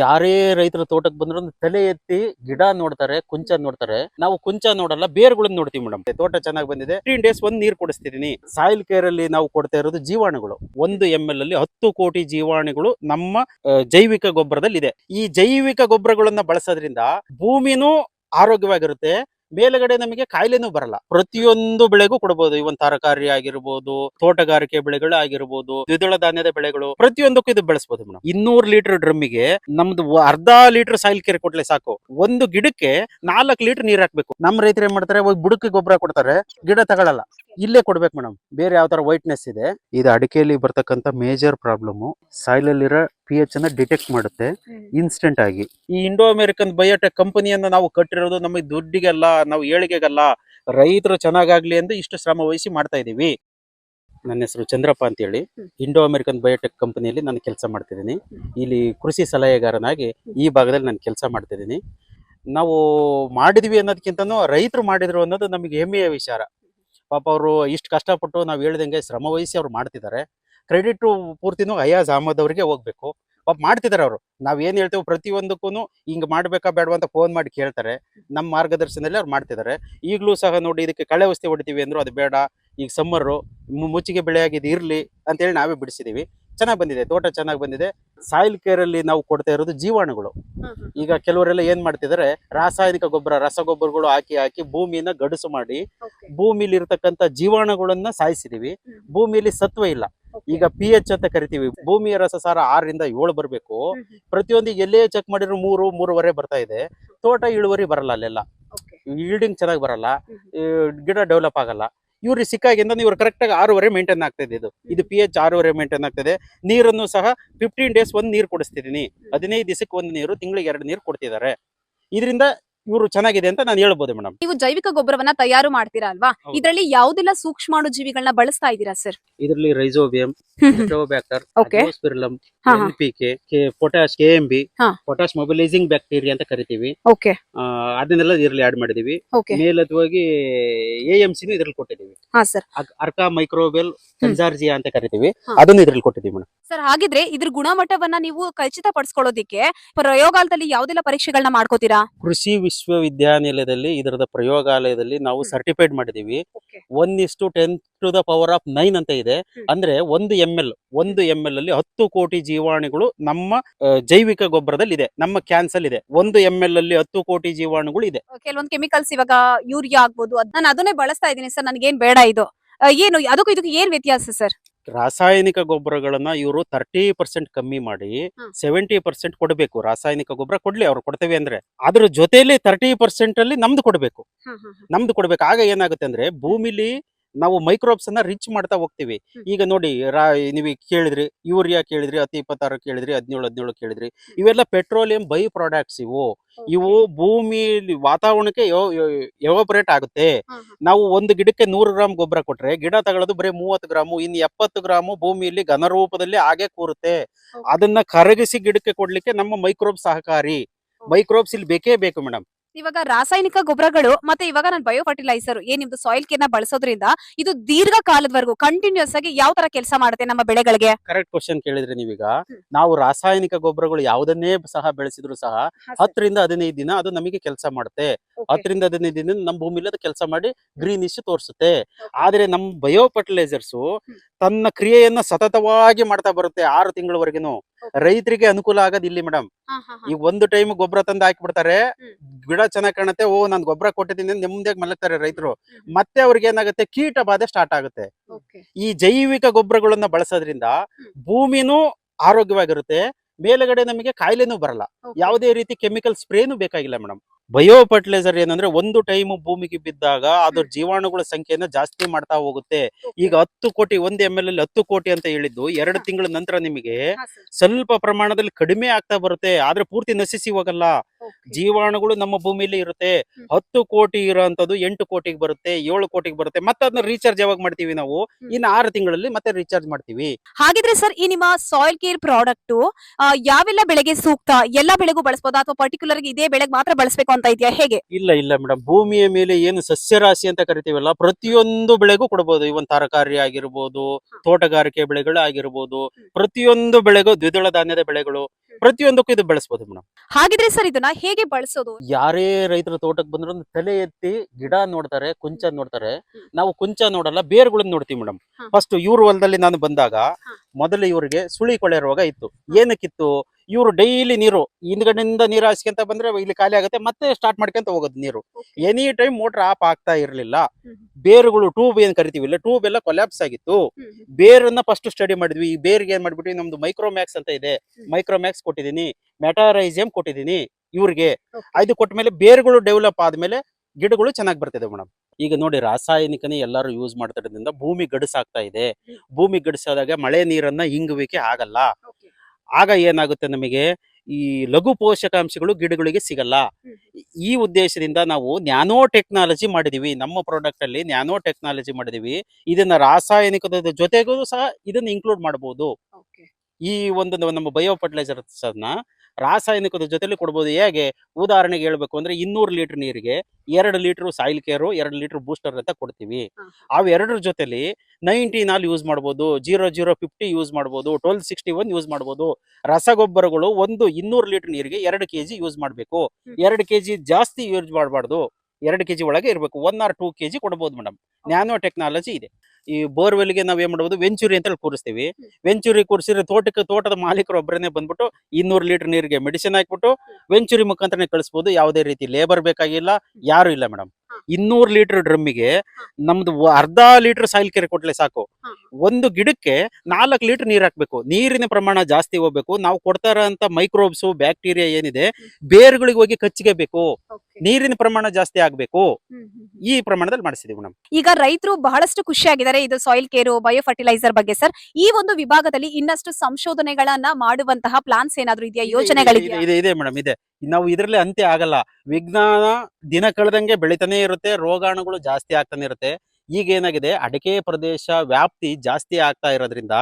ಯಾರೇ ರೈತರ ತೋಟಕ್ಕೆ ಬಂದ್ರು ತಲೆ ಎತ್ತಿ ಗಿಡ ನೋಡ್ತಾರೆ, ಕುಂಚ ನೋಡ್ತಾರೆ. ನಾವು ಕುಂಚ ನೋಡಲ್ಲ, ಬೇರ್ಗಳನ್ನ ನೋಡ್ತೀವಿ ಮೇಡಮ್. ತೋಟ ಚೆನ್ನಾಗಿ ಬಂದಿದೆ. ತ್ರೀ ಡೇಸ್ ಒಂದ್ ನೀರ್ ಕೊಡಿಸ್ತಿದೀನಿ. ಸಾಯಿಲ್ ಕೇರ್ ಅಲ್ಲಿ ನಾವು ಕೊಡ್ತಾ ಇರೋದು ಜೀವಾಣುಗಳು. ಒಂದು ಎಂ ಎಲ್ ಅಲ್ಲಿ ಹತ್ತು ಕೋಟಿ ಜೀವಾಣುಗಳು ನಮ್ಮ ಜೈವಿಕ ಗೊಬ್ಬರದಲ್ಲಿ ಇದೆ ಈ ಜೈವಿಕ ಗೊಬ್ಬರಗಳನ್ನ ಬಳಸೋದ್ರಿಂದ ಭೂಮಿನೂ ಆರೋಗ್ಯವಾಗಿರುತ್ತೆ. ಮೇಲ್ಗಡೆ ನಮಗೆ ಕಾಯಿಲೆನೂ ಬರಲ್ಲ. ಪ್ರತಿಯೊಂದು ಬೆಳೆಗೂ ಕೊಡಬಹುದು ಇವನ್ ತರಕಾರಿ ಆಗಿರ್ಬೋದು, ತೋಟಗಾರಿಕೆ ಬೆಳೆಗಳು ಆಗಿರ್ಬೋದು, ದ್ವಿದಳ ಧಾನ್ಯದ ಬೆಳೆಗಳು, ಪ್ರತಿಯೊಂದಕ್ಕೂ ಇದು ಬೆಳೆಸಬಹುದು ಮೇಡಮ್. ಇನ್ನೂರು ಲೀಟರ್ ಡ್ರಮ್ಮಿಗೆ ನಮ್ದು ಅರ್ಧ ಲೀಟರ್ ಸಾಯಿಲ್ ಕೆರೆ ಕೊಟ್ಲೆ ಸಾಕು. ಒಂದು ಗಿಡಕ್ಕೆ ನಾಲ್ಕು ಲೀಟರ್ ನೀರ್ ಹಾಕ್ಬೇಕು. ನಮ್ಮ ರೈತರು ಏನ್ ಮಾಡ್ತಾರೆ ಬುಡಕ್ಕೆ ಗೊಬ್ಬರ ಕೊಡ್ತಾರೆ. ಗಿಡ ತಗೊಳಲ್ಲ. ಇಲ್ಲೇ ಕೊಡ್ಬೇಕು ಮೇಡಮ್. ಬೇರೆ ಯಾವ ತರ ವೈಟ್ನೆಸ್ ಇದೆ. ಇದು ಅಡಿಕೆಯಲ್ಲಿ ಬರ್ತಕ್ಕಂತ ಮೇಜರ್ ಪ್ರಾಬ್ಲಮ್ ಸಾಯಿಲ್ ಅಲ್ಲಿರೋ ಪಿ ಎಚ್ ಅನ್ನ ಡಿಟೆಕ್ಟ್ ಮಾಡುತ್ತೆ ಇನ್ಸ್ಟೆಂಟ್ ಆಗಿ. ಈ ಇಂಡೋ ಅಮೆರಿಕನ್ ಬಯೋಟೆಕ್ ಕಂಪನಿಯನ್ನ ನಾವು ಕಟ್ಟಿರೋದು ನಮಗೆ ದುಡ್ಡಿಗೆಲ್ಲ ನಾವು ಏಳಿಗೆಗಲ್ಲ ರೈತರು ಚೆನ್ನಾಗಾಗ್ಲಿ ಎಂದು ಇಷ್ಟು ಶ್ರಮ ವಹಿಸಿ ಮಾಡ್ತಾ ಇದೀವಿ. ನನ್ನ ಹೆಸರು ಚಂದ್ರಪ್ಪ ಅಂತೇಳಿ. ಹೇಳಿ ಇಂಡೋ ಅಮೆರಿಕನ್ ಬಯೋಟೆಕ್ ಕಂಪನಿಯಲ್ಲಿ ನಾನು ಕೆಲಸ ಮಾಡ್ತಿದ್ದೀನಿ. ಇಲ್ಲಿ ಕೃಷಿ ಸಲಹೆಗಾರನಾಗಿ ಈ ಭಾಗದಲ್ಲಿ ನಾನು ಕೆಲಸ ಮಾಡ್ತಿದ್ದೀನಿ. ನಾವು ಮಾಡಿದ್ವಿ ಅನ್ನೋದಕ್ಕಿಂತನೂ ರೈತರು ಮಾಡಿದ್ರು ಅನ್ನೋದು ನಮಗೆ ಹೆಮ್ಮೆಯ ವಿಚಾರ. ಪಾಪ ಅವರು ಇಷ್ಟು ಕಷ್ಟಪಟ್ಟು ನಾವು ಹೇಳ್ದಂಗೆ ಶ್ರಮ ವಹಿಸಿ ಅವ್ರು ಮಾಡ್ತಿದ್ದಾರೆ ಕ್ರೆಡಿಟ್ ಪೂರ್ತಿನೂ ಅಯಾಜ್ ಅಹಮದ್ ಅವರಿಗೆ ಹೋಗ್ಬೇಕು. ಪಾಪ ಮಾಡ್ತಿದ್ದಾರೆ ಅವರು. ನಾವು ಏನು ಹೇಳ್ತೇವೆ ಪ್ರತಿಯೊಂದಕ್ಕೂ ಹಿಂಗೆ ಮಾಡಬೇಕಾ ಬೇಡವಾ ಅಂತ ಫೋನ್ ಮಾಡಿ ಕೇಳ್ತಾರೆ. ನಮ್ಮ ಮಾರ್ಗದರ್ಶನದಲ್ಲಿ ಅವ್ರು ಮಾಡ್ತಿದ್ದಾರೆ ಈಗಲೂ ಸಹ ನೋಡಿ ಇದಕ್ಕೆ ಕಳೆ ಔಷಧಿ ಹೊಡಿತೀವಿ ಅಂದ್ರು ಅದು ಬೇಡ. ಈಗ ಸಮ್ಮರು ಮುಚ್ಚಿಗೆ ಬೆಳೆಯಾಗಿದ್ದು ಇರಲಿ ಅಂತೇಳಿ ನಾವೇ ಬಿಡಿಸಿದ್ದೀವಿ ಚೆನ್ನಾಗಿ ಬಂದಿದೆ, ತೋಟ ಚೆನ್ನಾಗಿ ಬಂದಿದೆ. ಸಾಯಿಲ್ ಕೇರ್ ಅಲ್ಲಿ ನಾವು ಕೊಡ್ತಾ ಇರೋದು ಜೀವಾಣುಗಳು. ಈಗ ಕೆಲವರೆಲ್ಲ ಏನ್ ಮಾಡ್ತಿದ್ದಾರೆ ರಾಸಾಯನಿಕ ಗೊಬ್ಬರ ರಸಗೊಬ್ಬರಗಳು ಹಾಕಿ ಹಾಕಿ ಭೂಮಿಯನ್ನ ಗಡಸು ಮಾಡಿ ಭೂಮಿಲಿ ಇರತಕ್ಕಂತ ಜೀವಾಣುಗಳನ್ನ ಸಾಯಿಸಿದೀವಿ. ಭೂಮಿಯಲ್ಲಿ ಸತ್ವ ಇಲ್ಲ. ಈಗ ಪಿ ಎಚ್ ಅಂತ ಕರಿತೀವಿ. ಭೂಮಿಯ ರಸಸಾರ ಆರರಿಂದ ಏಳು ಬರಬೇಕು. ಪ್ರತಿಯೊಂದು ಎಲ್ಲೇ ಚೆಕ್ ಮಾಡಿದ್ರು ಮೂರು ಮೂರುವರೆ ಬರ್ತಾ ಇದೆ. ತೋಟ ಇಳುವರಿ ಬರಲ್ಲ ಅಲ್ಲೆಲ್ಲ. ಈಲ್ಡಿಂಗ್ ಚೆನ್ನಾಗಿ ಬರಲ್ಲ. ಗಿಡ ಡೆವಲಪ್ ಆಗಲ್ಲ. ಇವ್ರಿಗೆ ಸಿಕ್ಕಾಗಿಂದ ಇವ್ರು ಕರೆಕ್ಟ್ ಆಗಿ ಆರೂವರೆ ಮೇಂಟೈನ್ ಆಗ್ತಿದೆ ಇದು. ಇದು ಪಿ ಎಚ್ ಆರೂವರೆ ಮೇಂಟೈನ್ ಆಗ್ತದೆ. ನೀರನ್ನು ಸಹ ಫಿಫ್ಟೀನ್ ಡೇಸ್ ಒಂದು ನೀರು ಕೊಡಿಸ್ತಿದ್ದೀನಿ ಹದಿನೈದು ದಿವಸಕ್ಕೆ ಒಂದು ನೀರು, ತಿಂಗಳಿಗೆ ಎರಡು ನೀರು ಕೊಡ್ತಿದ್ದಾರೆ. ಇದರಿಂದ ಇವರು ಚೆನ್ನಾಗಿದೆ ಅಂತ ನಾನು ಹೇಳ್ಬೋದು ಮೇಡಮ್. ನೀವು ಜೈವಿಕ ಗೊಬ್ಬರವನ್ನ ತಯಾರು ಮಾಡ್ತೀರಾ ಅಲ್ವಾ? ಹೌದು. ಇದರಲ್ಲಿ ಯಾವ್ದೆಲ್ಲ ಸೂಕ್ಷ್ಮಾಣು ಜೀವಿಗಳನ್ನ ಬಳಸ್ತಾ ಇದ್ದೀರಾ ಸರ್ ಇದರಲ್ಲಿ ರೈಸೋಬಿಯಂ ಬ್ಯಾಕ್ಟರ್ Okay. ಸ್ಪಿರ್ಲಮ್ ಹಾ, ಹಾ. N K potash K M B ಹಾ. ಪೊಟ್ಯಾಶ್ ಮೊಬಿಲೈಸಿಂಗ್ ಬ್ಯಾಕ್ಟೀರಿಯಾ ಅಂತ ಕರಿತೀವಿ. ಓಕೆ ಆ, ಅದನ್ನೆಲ್ಲ ಇದರಲ್ಲಿ ಆಡ್ ಮಾಡಿದೀವಿ. ಓಕೆ ಎಎಂಸಿ ಎ ಎಂ ಸಿನೂ ಇದ್ರಲ್ಲಿ ಕೊಟ್ಟಿದೀವಿ. ಹಾ ಸರ್ ಅರ್ಕಾ ಮೈಕ್ರೋಬೆಲ್ ಕನ್ಸಾರ್ಜಿಯಾ ಅಂತ ಕರಿತೀವಿ. ಅದನ್ನ ಅದನ್ನು ಇದ್ರಲ್ಲಿ ಕೊಟ್ಟಿದ್ದೀವಿ ಮೇಡಮ್. ಸರ್ ಹಾಗಿದ್ರೆ ಇದ್ರ ಗುಣಮಟ್ಟವನ್ನ ನೀವು ಖಚಿತ ಪಡಿಸ್ಕೊಳ್ಳೋದಿಕ್ಕೆ ಪ್ರಯೋಗಾಲದಲ್ಲಿ ಯಾವ್ದೆಲ್ಲ ಪರೀಕ್ಷೆಗಳನ್ನ ಮಾಡ್ಕೋತೀರಾ? ಕೃಷಿ ವಿಶ್ವವಿದ್ಯಾನಿಲಯದಲ್ಲಿ ಇದರದ ಪ್ರಯೋಗಾಲಯದಲ್ಲಿ ನಾವು. ಸರ್ಟಿಫೈಡ್ ಮಾಡಿದೀವಿ. One is to ten to the power of nine ಅಂತ ಇದೆ. ಅಂದ್ರೆ ಒಂದು ಎಂ ಎಲ್ ಒಂದು ಎಂ ಎಲ್ ಅಲ್ಲಿ ಹತ್ತು ಕೋಟಿ ಜೀವಾಣುಗಳು ನಮ್ಮ ಜೈವಿಕ ಗೊಬ್ಬರದಲ್ಲಿ ಇದೆ ನಮ್ಮ ಕ್ಯಾನ್ಸಲ್ ಇದೆ ಒಂದು ಎಂ ಎಲ್ ಅಲ್ಲಿ ಹತ್ತು ಕೋಟಿ ಜೀವಾಣುಗಳು ಇದೆ. ಕೆಲವೊಂದು ಕೆಮಿಕಲ್ಸ್ ಇವಾಗ ಯೂರಿಯಾ ಆಗ್ಬೋದು. ನಾನು ಅದನ್ನೇ ಬಳಸ್ತಾ ಇದ್ದೀನಿ ಸರ್ ನನಗೇನ್ ಬೇಡ ಇದು. ಏನು ಅದಕ್ಕೂ ಇದಕ್ಕೂ ಏನ್ ವ್ಯತ್ಯಾಸ ಸರ್? ರಾಸಾಯನಿಕ ಗೊಬ್ಬರಗಳನ್ನ ಇವರು ತರ್ಟಿ ಪರ್ಸೆಂಟ್ ಕಮ್ಮಿ ಮಾಡಿ. ಸೆವೆಂಟಿ ಪರ್ಸೆಂಟ್ ಕೊಡಬೇಕು. ರಾಸಾಯನಿಕ ಗೊಬ್ಬರ ಕೊಡ್ಲಿ ಅವ್ರು ಕೊಡ್ತೇವೆ ಅಂದ್ರೆ ಅದ್ರ ಜೊತೆಯಲ್ಲಿ ತರ್ಟಿ ಪರ್ಸೆಂಟ್ ಅಲ್ಲಿ ನಮ್ದು ಕೊಡಬೇಕು. ನಮ್ದು ಕೊಡ್ಬೇಕು. ಆಗ ಏನಾಗುತ್ತೆ ಅಂದ್ರೆ ಭೂಮಿಲಿ ನಾವು ಮೈಕ್ರೋಬ್ಸ್ ಅನ್ನ ರಿಚ್ ಮಾಡ್ತಾ ಹೋಗ್ತೀವಿ. ಈಗ ನೋಡಿ ರಾ ನೀವು ಕೇಳಿದ್ರಿ ಯೂರಿಯಾ ಕೇಳಿದ್ರಿ ಹತ್ತು ಇಪ್ಪತ್ತಾರು ಕೇಳಿದ್ರಿ ಹದಿನೇಳು ಹದಿನೇಳು ಕೇಳಿದ್ರಿ. ಇವೆಲ್ಲ ಪೆಟ್ರೋಲಿಯಂ ಬೈ ಪ್ರಾಡಕ್ಟ್ಸ್ ಇವು ಇವು ಭೂಮಿ ವಾತಾವರಣಕ್ಕೆ ಎವಾಪರೇಟ್ ಆಗುತ್ತೆ. ನಾವು ಒಂದು ಗಿಡಕ್ಕೆ ನೂರು ಗ್ರಾಮ್ ಗೊಬ್ಬರ ಕೊಟ್ರೆ ಗಿಡ ತಗೊಳ್ಳೋದು ಬರೀ ಮೂವತ್ತು ಗ್ರಾಮು ಇನ್ ಎಪ್ಪತ್ತು ಗ್ರಾಮು ಭೂಮಿಯಲ್ಲಿ ಘನರೂಪದಲ್ಲಿ ಹಾಗೆ ಕೂರುತ್ತೆ. ಅದನ್ನ ಕರಗಿಸಿ ಗಿಡಕ್ಕೆ ಕೊಡ್ಲಿಕ್ಕೆ ನಮ್ಮ ಮೈಕ್ರೋಬ್ ಸಹಕಾರಿ. ಮೈಕ್ರೋಬ್ಸ್ ಇಲ್ಲಿ ಬೇಕೇ ಬೇಕು ಮೇಡಮ್. ಇವಾಗ ರಾಸಾಯನಿಕ ಗೊಬ್ಬರಗಳು ಮತ್ತೆ ಇವಾಗ ನಾನು ಬಯೋ ಫರ್ಟಿಲೈಸರ್ ಏನ್ ನಿಮ್ದು ಸಾಯಿಲ್ನ ಬಳಸೋದ್ರಿಂದ ಇದು ದೀರ್ಘ ಕಾಲದವರೆಗೂ ಕಂಟಿನ್ಯೂಸ್ ಆಗಿ ಯಾವ ತರ ಕೆಲಸ ಮಾಡುತ್ತೆ ನಮ್ಮ ಬೆಳೆಗಳಿಗೆ? ಕರೆಕ್ಟ್ ಕ್ವಶನ್ ಕೇಳಿದ್ರೆ ನೀವೀಗ. ನಾವು ರಾಸಾಯನಿಕ ಗೊಬ್ಬರಗಳು ಯಾವುದನ್ನೇ ಸಹ ಬೆಳೆಸಿದ್ರು ಸಹ ಹತ್ತರಿಂದ ಹದಿನೈದು ದಿನ ಅದು ನಮಗೆ ಕೆಲಸ ಮಾಡುತ್ತೆ. ಹತ್ತರಿಂದ ಹದಿನೈದು ದಿನ ನಮ್ಮ ಭೂಮಿಲಿ ಅದು ಕೆಲಸ ಮಾಡಿ ಗ್ರೀನಿಶ್ ತೋರಿಸುತ್ತೆ. ಆದ್ರೆ ನಮ್ಮ ಬಯೋ ಫರ್ಟಿಲೈಸರ್ಸ್ ತನ್ನ ಕ್ರಿಯೆಯನ್ನ ಸತತವಾಗಿ ಮಾಡ್ತಾ ಬರುತ್ತೆ ಆರು ತಿಂಗಳವರೆಗೂ. ರೈತರಿಗೆ ಅನುಕೂಲ ಆಗೋದು ಇಲ್ಲಿ ಮೇಡಮ್ ಈಗ ಒಂದು ಟೈಮ್ ಗೊಬ್ಬರ ತಂದು ಹಾಕಿ ಬಿಡ್ತಾರೆ ಗಿಡ ಚೆನ್ನಾಗ್ ಕಾಣುತ್ತೆ ಓ ನಾನ್ ಗೊಬ್ಬರ ಕೊಟ್ಟಿದ್ದೀನಿ ನೆಮ್ಮದಿಯಾಗಿ ಮಲಗ್ತಾರೆ ರೈತರು. ಮತ್ತೆ ಅವ್ರಿಗೆ ಏನಾಗುತ್ತೆ ಕೀಟ ಬಾಧೆ ಸ್ಟಾರ್ಟ್ ಆಗುತ್ತೆ ಈ ಜೈವಿಕ ಗೊಬ್ಬರಗಳನ್ನ ಬಳಸೋದ್ರಿಂದ. ಭೂಮಿನೂ ಆರೋಗ್ಯವಾಗಿರುತ್ತೆ ಮೇಲ್ಗಡೆ ನಮಗೆ ಕಾಯಿಲೆನೂ ಬರಲ್ಲ. ಯಾವುದೇ ರೀತಿ ಕೆಮಿಕಲ್ ಸ್ಪ್ರೇನು ಬೇಕಾಗಿಲ್ಲ ಮೇಡಮ್ ಬಯೋ ಫರ್ಟಿಲೈಸರ್ ಏನಂದ್ರೆ ಒಂದು ಟೈಮ್ ಭೂಮಿಗೆ ಬಿದ್ದಾಗ ಅದ್ರ ಜೀವಾಣುಗಳ ಸಂಖ್ಯೆನ ಜಾಸ್ತಿ ಮಾಡ್ತಾ ಹೋಗುತ್ತೆ. ಈಗ ಹತ್ತು ಕೋಟಿ ಒಂದ್ ಎಂ ಎಲ್ ಅಲ್ಲಿ ಹತ್ತು ಕೋಟಿ ಅಂತ ಹೇಳಿದ್ದು ಎರಡು ತಿಂಗಳ ನಂತರ ನಿಮಗೆ ಸ್ವಲ್ಪ ಪ್ರಮಾಣದಲ್ಲಿ ಕಡಿಮೆ ಆಗ್ತಾ ಬರುತ್ತೆ. ಆದ್ರೆ ಪೂರ್ತಿ ನಶಿಸಿ ಹೋಗಲ್ಲ. ಜೀವಾಣುಗಳು ನಮ್ಮ ಭೂಮಿಲಿ ಇರುತ್ತೆ. ಹತ್ತು ಕೋಟಿ ಇರೋಂಥದ್ದು ಎಂಟು ಕೋಟಿಗೆ ಬರುತ್ತೆ ಏಳು ಕೋಟಿಗೆ ಬರುತ್ತೆ. ಮತ್ತೆ ಅದನ್ನ ರೀಚಾರ್ಜ್ ಯಾವಾಗ ಮಾಡ್ತೀವಿ ನಾವು. ಇನ್ನು ಆರು ತಿಂಗಳಲ್ಲಿ ಮತ್ತೆ ರೀಚಾರ್ಜ್ ಮಾಡ್ತೀವಿ. ಹಾಗಿದ್ರೆ ಸರ್ ಈ ನಿಮ್ಮ ಸಾಯಿಲ್ ಕೇರ್ ಪ್ರಾಡಕ್ಟ್ ಯಾವೆಲ್ಲ ಬೆಳೆಗೆ ಸೂಕ್ತ? ಎಲ್ಲ ಬೆಳೆಗೂ ಬಳಸಬಹುದಾ ಅಥವಾ ಪರ್ಟಿಕ್ಯುಲರ್ ಇದೇ ಬೆಳೆಗೆ ಮಾತ್ರ ಬಳಸಬೇಕು ಅಂತ ಇದೆಯಾ? ಹೇಗೆ? ಇಲ್ಲ ಇಲ್ಲ ಮೇಡಮ್. ಭೂಮಿಯ ಮೇಲೆ ಏನು ಸಸ್ಯ ರಾಶಿ ಅಂತ ಕರಿತೀವಲ್ಲ ಪ್ರತಿಯೊಂದು ಬೆಳೆಗೂ ಕೊಡಬಹುದು ಇವನ್ ತರಕಾರಿ ಆಗಿರ್ಬೋದು ತೋಟಗಾರಿಕೆ ಬೆಳೆಗಳು ಆಗಿರ್ಬೋದು ಪ್ರತಿಯೊಂದು ಬೆಳೆಗೂ ದ್ವಿದಳ ಧಾನ್ಯದ ಬೆಳೆಗಳು. ಪ್ರತಿಯೊಂದಕ್ಕೂ ಇದು ಬೆಳೆಸಬಹುದು ಮೇಡಮ್. ಹಾಗಿದ್ರೆ ಸರ್ ಇದನ್ನ ಹೇಗೆ ಬಳಸೋದು? ಯಾರೇ ರೈತರ ತೋಟಕ್ಕೆ ಬಂದ್ರು ಒಂದು ತಲೆ ಎತ್ತಿ ಗಿಡ ನೋಡ್ತಾರೆ ಕುಂಚ ನೋಡ್ತಾರೆ. ನಾವು ಕುಂಚ ನೋಡಲ್ಲ ಬೇರ್ಗಳನ್ನ ನೋಡ್ತೀವಿ ಮೇಡಮ್. ಫಸ್ಟ್ ಇವ್ರ ಹೊಲದಲ್ಲಿ ನಾನು ಬಂದಾಗ. ಮೊದಲು ಇವರಿಗೆ ಸುಳಿ ಕೊಳೆ ರೋಗ ಇತ್ತು. ಏನಕ್ಕಿತ್ತು? ಇವರು ಡೈಲಿ ನೀರು ಹಿಂದ್ಗಡೆಯಿಂದ ನೀರು ಹಾಸ್ಕೊಂತ ಬಂದ್ರೆ ಇಲ್ಲಿ ಖಾಲಿ ಆಗುತ್ತೆ ಮತ್ತೆ ಸ್ಟಾರ್ಟ್ ಮಾಡ್ಕೊಂತ ಹೋಗೋದು ನೀರು. ಎನಿ ಟೈಮ್ ಮೋಟರ್ ಆಫ್ ಆಗ್ತಾ ಇರ್ಲಿಲ್ಲ. ಬೇರುಗಳು ಟ್ಯೂಬ್ ಏನ್ ಕರಿತೀವಿ ಇಲ್ಲ ಟ್ಯೂಬ್ ಎಲ್ಲ ಕೊಲ್ಯಾಪ್ಸ್ ಆಗಿತ್ತು. ಬೇರನ್ನ ಫಸ್ಟ್ ಸ್ಟಡಿ ಮಾಡಿದ್ವಿ. ಈ ಬೇರ್ಗೆ ಏನ್ ಮಾಡ್ಬಿಟ್ಟು ನಮ್ದು ಮೈಕ್ರೋಮ್ಯಾಕ್ಸ್ ಅಂತ ಇದೆ. ಮೈಕ್ರೋಮ್ಯಾಕ್ಸ್ ಕೊಟ್ಟಿದ್ದೀನಿ ಮೆಟಾರೈಸಿಯಂ ಕೊಟ್ಟಿದ್ದೀನಿ ಇವ್ರಿಗೆ. ಇದು ಕೊಟ್ಮೇಲೆ ಬೇರುಗಳು ಡೆವಲಪ್ ಆದ್ಮೇಲೆ ಗಿಡಗಳು ಚೆನ್ನಾಗಿ ಬರ್ತಿದೆ ಮೇಡಮ್. ಈಗ ನೋಡಿ ರಾಸಾಯನಿಕನೇ ಎಲ್ಲರೂ ಯೂಸ್ ಮಾಡ್ತಿರೋದ್ರಿಂದ ಭೂಮಿ ಗಡಸಾಗ್ತಾ ಇದೆ. ಭೂಮಿ ಗಡಸಾದಾಗ ಮಳೆ ನೀರನ್ನ ಹಿಂಗುವಿಕೆ ಆಗಲ್ಲ. ಆಗ ಏನಾಗುತ್ತೆ ನಮಗೆ ಈ ಲಘು ಪೋಷಕಾಂಶಗಳು ಗಿಡಗಳಿಗೆ ಸಿಗಲ್ಲ. ಈ ಉದ್ದೇಶದಿಂದ ನಾವು ನ್ಯಾನೋ ಟೆಕ್ನಾಲಜಿ ಮಾಡಿದೀವಿ. ನಮ್ಮ ಪ್ರಾಡಕ್ಟ್ ಅಲ್ಲಿ ನ್ಯಾನೋ ಟೆಕ್ನಾಲಜಿ ಮಾಡಿದೀವಿ. ಇದನ್ನ ರಾಸಾಯನಿಕದ ಜೊತೆಗೂ ಸಹ ಇದನ್ನ ಇನ್ಕ್ಲೂಡ್ ಮಾಡಬಹುದು ಈ ಒಂದು ನಮ್ಮ ಬಯೋ ಫರ್ಟಿಲೈಸರ್ಸ್ ಅನ್ನ ರಾಸಾಯನಿಕದ ಜೊತೆಲಿ ಕೊಡ್ಬೋದು. ಹೇಗೆ? ಉದಾಹರಣೆಗೆ ಹೇಳ್ಬೇಕು ಅಂದ್ರೆ ಇನ್ನೂರು ಲೀಟರ್ ನೀರಿಗೆ ಎರಡು litre soil care litre booster booster ಅಂತ ಕೊಡ್ತೀವಿ. ಅವೆರಡರ ಜೊತೆಲಿ ನೈನ್ಟಿ ನಾಲ್ ಯೂಸ್ ಮಾಡ್ಬೋದು ಜೀರೋ ಜೀರೋ ಫಿಫ್ಟಿ ಯೂಸ್ ಮಾಡ್ಬೋದು ಟ್ವೆಲ್ ಸಿಕ್ಸ್ಟಿ ಒನ್ ಯೂಸ್ ಮಾಡ್ಬೋದು. ರಸಗೊಬ್ಬರಗಳು ಒಂದು ಇನ್ನೂರು ಲೀಟರ್ ನೀರಿಗೆ ಎರಡು ಕೆಜಿ ಯೂಸ್ ಮಾಡಬೇಕು. ಎರಡು ಕೆಜಿ ಜಾಸ್ತಿ ಯೂಸ್ ಮಾಡಬಾರ್ದು. ಎರಡು ಕೆಜಿ ಒಳಗೆ ಇರಬೇಕು. ಒನ್ ಆರ್ ಟೂ ಕೆಜಿ ಕೊಡ್ಬೋದು ಮೇಡಮ್ ನ್ಯಾನೋ ಟೆಕ್ನಾಲಜಿ ಇದೆ. ಈ ಬೋರ್ವೆಲ್ಗೆ ನಾವ್ ಏನ್ ಮಾಡ್ಬೋದು, ವೆಂಚೂರಿ ಅಂತ ಹೇಳಿ ಕೂರಿಸ್ತೀವಿ ವೆಂಚೂರಿ ಕೂರಿಸಿದ್ರೆ ತೋಟಕ್ಕೆ, ತೋಟದ ಮಾಲೀಕರು ಒಬ್ಬರನ್ನೇ ಬಂದ್ಬಿಟ್ಟು ಇನ್ನೂರು ಲೀಟರ್ ನೀರಿಗೆ ಮೆಡಿಸಿನ್ ಹಾಕ್ಬಿಟ್ಟು ವೆಂಚೂರಿ ಮುಖಾಂತರನೇ ಕಳಿಸ್ಬೋದು ಯಾವುದೇ ರೀತಿ ಲೇಬರ್ ಬೇಕಾಗಿಲ್ಲ, ಯಾರು ಇಲ್ಲ ಮೇಡಮ್. ಇನ್ನೂರು ಲೀಟರ್ ಡ್ರಮ್ಮಿಗೆ ನಮ್ದು ಅರ್ಧ ಲೀಟರ್ ಸಾಯಿಲ್ ಕೆರೆ ಕೊಟ್ಲೆ ಸಾಕು. ಒಂದು ಗಿಡಕ್ಕೆ ನಾಲ್ಕು ಲೀಟರ್ ನೀರ್ ಹಾಕ್ಬೇಕು. ನೀರಿನ ಪ್ರಮಾಣ ಜಾಸ್ತಿ ಹೋಗ್ಬೇಕು. ನಾವು ಕೊಡ್ತಾ ಇರೋಂತ ಮೈಕ್ರೋಬ್ಸ್ ಬ್ಯಾಕ್ಟೀರಿಯಾ ಏನಿದೆ ಬೇರುಗಳಿಗೆ ಹೋಗಿ ಕಚ್ಚಿಗೆ ಬೇಕು. ನೀರಿನ ಪ್ರಮಾಣ ಜಾಸ್ತಿ ಆಗ್ಬೇಕು. ಈ ಪ್ರಮಾಣದಲ್ಲಿ ಮಾಡಿಸಿದೀವಿ ಮೇಡಮ್. ಈಗ ರೈತರು ಬಹಳಷ್ಟು ಖುಷಿಯಾಗಿದ್ದಾರೆ ಇದು ಸಾಯಿಲ್ ಕೇರು ಬಯೋ ಫರ್ಟಿಲೈಸರ್ ಬಗ್ಗೆ ಸರ್. ಈ ಒಂದು ವಿಭಾಗದಲ್ಲಿ ಇನ್ನಷ್ಟು ಸಂಶೋಧನೆಗಳನ್ನ ಮಾಡುವಂತಹ ಪ್ಲಾನ್ಸ್ ಏನಾದ್ರು ಇದೆಯಾ? ಯೋಜನೆಗಳಿದೆ ಇದೆ ಇದೆ ಮೇಡಮ್ ಇದೆ. ನಾವು ಇದ್ರಲ್ಲಿ ಅಂತ್ಯ ಆಗಲ್ಲ. ವಿಜ್ಞಾನ ದಿನ ಕಳೆದಂಗೆ ಬೆಳಿತಾನೆ ಇರುತ್ತೆ. ರೋಗಾಣುಗಳು ಜಾಸ್ತಿ ಆಗ್ತಾನೆ ಇರುತ್ತೆ. ಈಗ ಏನಾಗಿದೆ? ಅಡಿಕೆ ಪ್ರದೇಶ ವ್ಯಾಪ್ತಿ ಜಾಸ್ತಿ ಆಗ್ತಾ ಇರೋದ್ರಿಂದ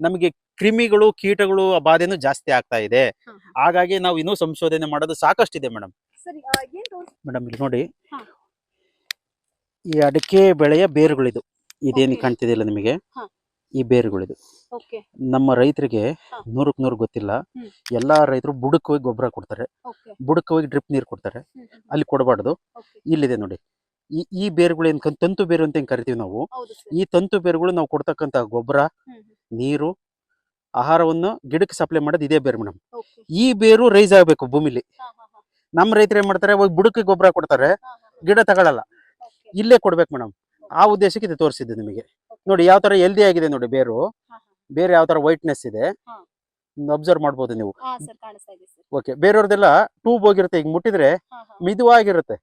ನಮಗೆ ಕ್ರಿಮಿಗಳು ಕೀಟಗಳು ಬಾಧೆನು ಜಾಸ್ತಿ ಆಗ್ತಾ ಇದೆ. ಹಾಗಾಗಿ ನಾವು ಇನ್ನೂ ಸಂಶೋಧನೆ ಮಾಡೋದು ಸಾಕಷ್ಟಿದೆ ಮೇಡಮ್. ಮೇಡಮ್ ಇಲ್ಲಿ ನೋಡಿ. ಈ ಅಡಿಕೆ ಬೆಳೆಯ ಬೇರುಗಳಿದು. ಇದೇನು ಕಾಣ್ತಿದಿಲ್ಲ ನಿಮಗೆ. ಈ ಬೇರುಗಳಿದು. ನಮ್ಮ ರೈತರಿಗೆ ನೂರಕ್ ನೂರಕ್ಕೆ ನೂರು ಗೊತ್ತಿಲ್ಲ. ಎಲ್ಲಾ ರೈತರು ಬುಡಕ್ಕೆ ಹೋಗಿ ಗೊಬ್ಬರ ಕೊಡ್ತಾರೆ. ಓಕೆ. ಬುಡಕ್ಕೆ ಹೋಗಿ ಡ್ರಿಪ್ ನೀರು ಕೊಡ್ತಾರೆ. ಅಲ್ಲಿ ಕೊಡಬಾರ್ದು. ಇಲ್ಲಿದೆ ನೋಡಿ. ಈ ಈ ಬೇರುಗಳು ಏನ್ ಕನ್- ತಂತು ಬೇರು ಅಂತ ಕರಿತೀವಿ ನಾವು? ಹೌದು ಈ ತಂತು ಬೇರುಗಳು ನಾವು ಕೊಡ್ತಕ್ಕಂತ ಗೊಬ್ಬರ ನೀರು ಆಹಾರವನ್ನು ಗಿಡಕ್ಕೆ ಸಪ್ಲೈ ಮಾಡೋದು ಇದೇ ಬೇರು ಮೇಡಮ್. ಈ ಬೇರು ರೈಸ್ ಆಗ್ಬೇಕು ಭೂಮಿಲಿ. ನಮ್ಮ ರೈತರು ಏನ್ ಮಾಡ್ತಾರೆ ಹೋಗಿ ಬುಡಕ್ಕೆ ಗೊಬ್ಬರ ಕೊಡ್ತಾರೆ ಗಿಡ ತಗೊಳಲ್ಲ. ಇಲ್ಲೇ ಕೊಡ್ಬೇಕು ಮೇಡಮ್. ಆ ಉದ್ದೇಶಕ್ಕೆ ಇದು ತೋರಿಸಿದ್ದು ನಿಮಗೆ. ನೋಡಿ ಯಾವ ತರ ಹೆಲ್ದಿ ಆಗಿದೆ ನೋಡಿ ಬೇರು. ಬೇರೆ ಯಾವ ತರ ವೈಟ್ನೆಸ್ ಇದೆ. ಹಾ. ಅಬ್ಸರ್ವ್ ಮಾಡ್ಬೋದು ನೀವು. ಸರ್ ಕಾಣಿಸ್ತಾ ಇದೆ ಸರ್. ಓಕೆ. ಬೇರೆಯವ್ರದೆಲ್ಲ ಟ್ಯೂಬ್ ಹೋಗಿರುತ್ತೆ ಈಗ ಮುಟ್ಟಿದ್ರೆ ಮಿದುವಾಗಿರುತ್ತೆ.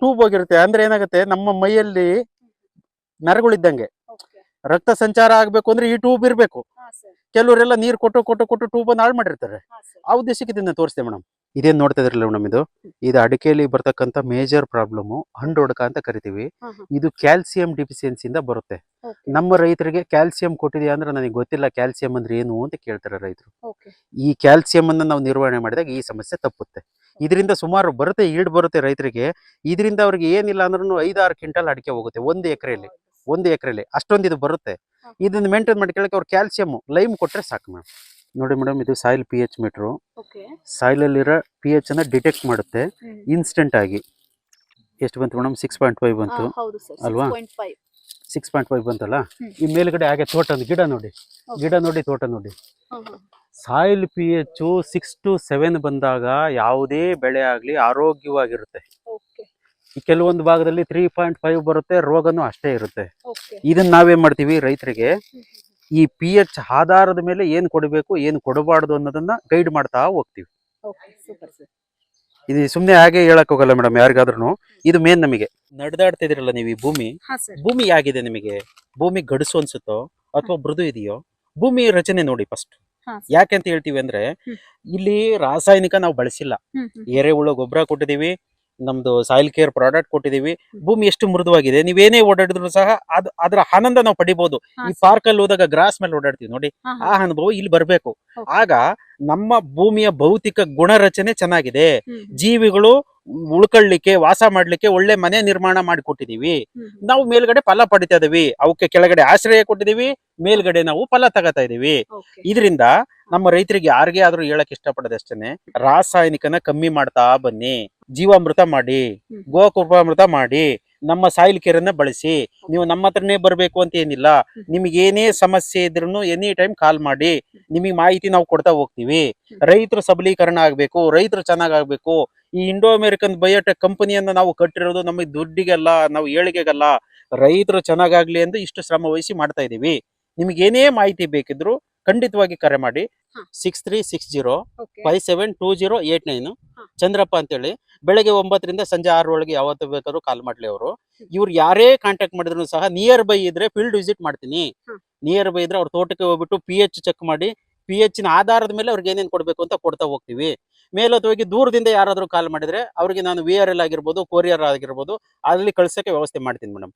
ಟ್ಯೂಬ್ ಹೋಗಿರುತ್ತೆ. ಅಂದ್ರೆ ಏನಾಗುತ್ತೆ? ನಮ್ಮ ಮೈಯಲ್ಲಿ ನರಗಳಿದ್ದಂಗೆ ರಕ್ತ ಸಂಚಾರ ಆಗ್ಬೇಕು ಅಂದ್ರೆ ಈ ಟ್ಯೂಬ್ ಇರ್ಬೇಕು. ಕೆಲವರೆಲ್ಲ ನೀರ್ ಕೊಟ್ಟು ಕೊಟ್ಟು ಕೊಟ್ಟು ಟ್ಯೂಬ್ ಅನ್ನು ಹಾಳು ಮಾಡಿರ್ತಾರೆ. ಆ ಉದ್ದೇಶಕ್ಕೆ ಇದನ್ನ ತೋರಿಸ್ತೇವೆ ಮೇಡಮ್. ಇದೇನ್ ನೋಡ್ತಾ ಇದ್ರಲ್ಲ ಮೇಡಮ್ ಇದು? ಇದು ಅಡಿಕೆಯಲ್ಲಿ ಬರ್ತಕ್ಕಂತ ಮೇಜರ್ ಪ್ರಾಬ್ಲಮ್ ಹಣ್ಣು ಒಡಕ ಅಂತ ಕರಿತೀವಿ. ಇದು ಕ್ಯಾಲ್ಸಿಯಂ ಡಿಫಿಷಿಯನ್ಸಿಯಿಂದ ಬರುತ್ತೆ. ನಮ್ಮ ರೈತರಿಗೆ ಕ್ಯಾಲ್ಸಿಯಂ ಕೊಟ್ಟಿದೆಯಾ ಅಂದ್ರೆ ನನಗೆ ಗೊತ್ತಿಲ್ಲ ಕ್ಯಾಲ್ಸಿಯಂ ಅಂದ್ರೆ ಏನು ಅಂತ ಕೇಳ್ತಾರೆ ರೈತರು. ಈ ಕ್ಯಾಲ್ಸಿಯಂ ಅನ್ನ ನಾವು ನಿರ್ವಹಣೆ ಮಾಡಿದಾಗ ಈ ಸಮಸ್ಯೆ ತಪ್ಪುತ್ತೆ. ಇದರಿಂದ ಸುಮಾರು ಬರುತ್ತೆ ಈಡ್ ಬರುತ್ತೆ ರೈತರಿಗೆ. ಇದರಿಂದ ಅವ್ರಿಗೆ ಏನಿಲ್ಲ ಅಂದ್ರೂ ಐದಾರು ಕ್ವಿಂಟಲ್ ಅಡಿಕೆ ಹೋಗುತ್ತೆ ಒಂದು ಎಕರೆಯಲ್ಲಿ ಒಂದು ಎಕರೆಯಲ್ಲಿ. ಅಷ್ಟೊಂದು ಇದು ಬರುತ್ತೆ. ಇದನ್ನ ಮೇಂಟೈನ್ ಮಾಡಿ ಕೇಳಕ್ಕೆ ಅವ್ರು ಕ್ಯಾಲ್ಸಿಯಂ ಲೈಮ್ ಕೊಟ್ಟರೆ ಸಾಕು ಮೇಡಮ್. ನೋಡಿ ಮೇಡಮ್ ಇದು soil P H meter. Soil ಅಲ್ಲಿರೋ ಪಿ ಎಚ್ ಅನ್ನ ಡಿಟೆಕ್ಟ್ ಮಾಡುತ್ತೆ ಇನ್ಸ್ಟೆಂಟ್ ಆಗಿ. ಎಷ್ಟು ಬಂತು ಮೇಡಮ್? ಸಿಕ್ಸ್ ಪಾಯಿಂಟ್ ಫೈವ್ ಬಂತು. ಅಲ್ವಾ? Six point five. ಬಂತಲ್ಲ? ಈ ಮೇಲ್ಗಡೆ ಹಾಗೆ ತೋಟ ಗಿಡ ನೋಡಿ. ಗಿಡ ನೋಡಿ ತೋಟ ನೋಡಿ. Soil P H six to seven ಬಂದಾಗ ಯಾವುದೇ ಬೆಳೆ ಆಗಲಿ ಆರೋಗ್ಯವಾಗಿರುತ್ತೆ. ಈ ಕೆಲವೊಂದು ಭಾಗದಲ್ಲಿ ತ್ರೀ ಪಾಯಿಂಟ್ ಫೈವ್ ಬರುತ್ತೆ ರೋಗನೂ ಅಷ್ಟೇ ಇರುತ್ತೆ. ಇದನ್ನ ನಾವೇನ್ ಮಾಡ್ತೀವಿ ರೈತರಿಗೆ? ಈ ಪಿ ಎಚ್ ಆಧಾರದ ಮೇಲೆ ಏನ್ ಕೊಡಬೇಕು ಏನ್ ಕೊಡಬಾರ್ದು ಅನ್ನೋದನ್ನ ಗೈಡ್ ಮಾಡ್ತಾ ಹೋಗ್ತೀವಿ. ಇದು ಸುಮ್ನೆ ಹಾಗೆ ಹೇಳಕ್ ಹೋಗಲ್ಲ ಮೇಡಮ್ ಯಾರಿಗಾದ್ರೂ ಇದು ಮೇನ್ ನಮಗೆ. ನಡೆದಾಡ್ತಿದಿರಲ್ಲ ನೀವು ಈ ಭೂಮಿ? ಭೂಮಿ ಆಗಿದೆ ನಿಮಗೆ? ಭೂಮಿ ಗಡಸು ಅನ್ಸುತ್ತೋ ಅಥವಾ ಮೃದು ಇದೆಯೋ? ಭೂಮಿ ರಚನೆ ನೋಡಿ ಫಸ್ಟ್ ಹಾ. ಯಾಕೆ ಅಂತ ಹೇಳ್ತೀವಿ ಅಂದ್ರೆ ಇಲ್ಲಿ ರಾಸಾಯನಿಕ ನಾವು ಬಳಸಿಲ್ಲ. ಎರೆಹುಳು ಗೊಬ್ಬರ ಕೊಟ್ಟಿದೀವಿ ನಮ್ದು ಸಾಯಿಲ್ ಕೇರ್ ಪ್ರಾಡಕ್ಟ್ ಕೊಟ್ಟಿದೀವಿ ಭೂಮಿ ಎಷ್ಟು ಮೃದುವಾಗಿದೆ ನೀವೇನೇ ಓಡಾಡಿದ್ರು ಸಹ ಅದ್ ಅದರ ಆನಂದ ನಾವು ಪಡಿಬಹುದು ಈ ಪಾರ್ಕ್ ಅಲ್ಲಿ ಹೋದಾಗ ಗ್ರಾಸ್ ಮೇಲೆ ಓಡಾಡ್ತೀವಿ ನೋಡಿ ಆ ಅನುಭವ ಇಲ್ಲಿ ಬರ್ಬೇಕು. ಆಗ ನಮ್ಮ ಭೂಮಿಯ ಭೌತಿಕ ಗುಣರಚನೆ ಚೆನ್ನಾಗಿದೆ. ಜೀವಿಗಳು ಉಳ್ಕೊಳ್ಳಿಕ್ಕೆ ವಾಸ ಮಾಡ್ಲಿಕ್ಕೆ ಒಳ್ಳೆ ಮನೆ ನಿರ್ಮಾಣ ಮಾಡಿಕೊಟ್ಟಿದೀವಿ ನಾವು ಮೇಲ್ಗಡೆ ಫಲ ಪಡಿತಾ ಇದೀವಿ ಅವಕ್ಕೆ ಕೆಳಗಡೆ ಆಶ್ರಯ ಕೊಟ್ಟಿದೀವಿ ಮೇಲ್ಗಡೆ ನಾವು ಫಲ ತಗೋತಾ ಇದೀವಿ. ಇದರಿಂದ ನಮ್ಮ ರೈತರಿಗೆ ಯಾರಿಗೆ ಆದ್ರೂ ಹೇಳಕ್ ಇಷ್ಟಪಡದಷ್ಟೇನೆ ರಾಸಾಯನಿಕನ ಕಮ್ಮಿ ಮಾಡ್ತಾ ಬನ್ನಿ ಜೀವಾಮೃತ ಮಾಡಿ ಗೋಕುಪ ಗೋಕೃಪಾಮೃತ ಮಾಡಿ ನಮ್ಮ ಸಾಯಿಲ್ ಕೇರನ್ನ ಬಳಸಿ ನೀವು ನಮ್ಮ ಹತ್ರನೇ ಬರ್ಬೇಕು ಅಂತ ಏನಿಲ್ಲ ನಿಮ್ಗೆ ಏನೇ ಸಮಸ್ಯೆ ಇದ್ರೂ ಎನಿ ಟೈಮ್ ಕಾಲ್ ಮಾಡಿ ನಿಮಗೆ ಮಾಹಿತಿ ನಾವು ಕೊಡ್ತಾ ಹೋಗ್ತೀವಿ. ರೈತರು ಸಬಲೀಕರಣ ಆಗ್ಬೇಕು ರೈತರು ಚೆನ್ನಾಗ್ ಆಗ್ಬೇಕು ಈ ಇಂಡೋ ಅಮೆರಿಕನ್ ಬಯೋಟೆಕ್ ಕಂಪನಿಯನ್ನ ನಾವು ಕಟ್ಟಿರೋದು ನಮಗೆ ದುಡ್ಡಿಗೆಲ್ಲ ನಾವು ಏಳಿಗೆಗಲ್ಲ ರೈತರು ಚೆನ್ನಾಗಾಗ್ಲಿ ಎಂದು ಇಷ್ಟು ಶ್ರಮ ವಹಿಸಿ ಮಾಡ್ತಾ ಇದೀವಿ. ನಿಮ್ಗೆ ಏನೇ ಮಾಹಿತಿ ಬೇಕಿದ್ರು ಖಂಡಿತವಾಗಿ ಕರೆ ಮಾಡಿ. Six three six zero five seven two zero eight nine Chandrappa ಅಂತೇಳಿ. ಬೆಳಗ್ಗೆ ಒಂಬತ್ತರಿಂದ ಸಂಜೆ ಆರು ಒಳಗೆ ಯಾವತ್ತು ಬೇಕಾದ್ರೂ ಕಾಲ್ ಮಾಡ್ಲಿ ಅವರು. ಇವ್ರು ಯಾರೇ ಕಾಂಟ್ಯಾಕ್ಟ್ ಮಾಡಿದ್ರು ಸಹ ನಿಯರ್ ಬೈ ಇದ್ರೆ ಫೀಲ್ಡ್ ವಿಸಿಟ್ ಮಾಡ್ತೀನಿ. ನಿಯರ್ ಬೈ ಇದ್ರೆ ಅವ್ರ ತೋಟಕ್ಕೆ ಹೋಗ್ಬಿಟ್ಟು ಪಿ ಎಚ್ ಚೆಕ್ ಮಾಡಿ ಪಿ ಎಚ್ನ ಆಧಾರದ ಮೇಲೆ ಅವ್ರಿಗೆ ಏನೇನು ಕೊಡಬೇಕು ಅಂತ ಕೊಡ್ತಾ ಹೋಗ್ತೀವಿ. ಹೋಗಿ ದೂರದಿಂದ ಯಾರಾದ್ರೂ ಕಾಲ್ ಮಾಡಿದ್ರೆ ಅವ್ರಿಗೆ ನಾನು ವಿ ಆರ್ ಎಲ್ ಆಗಿರ್ಬೋದು ಕೊರಿಯರ್ ಆಗಿರ್ಬೋದು ಅಲ್ಲಿ ಕಳ್ಸಕ್ಕೆ ವ್ಯವಸ್ಥೆ ಮಾಡ್ತೀನಿ ಮೇಡಮ್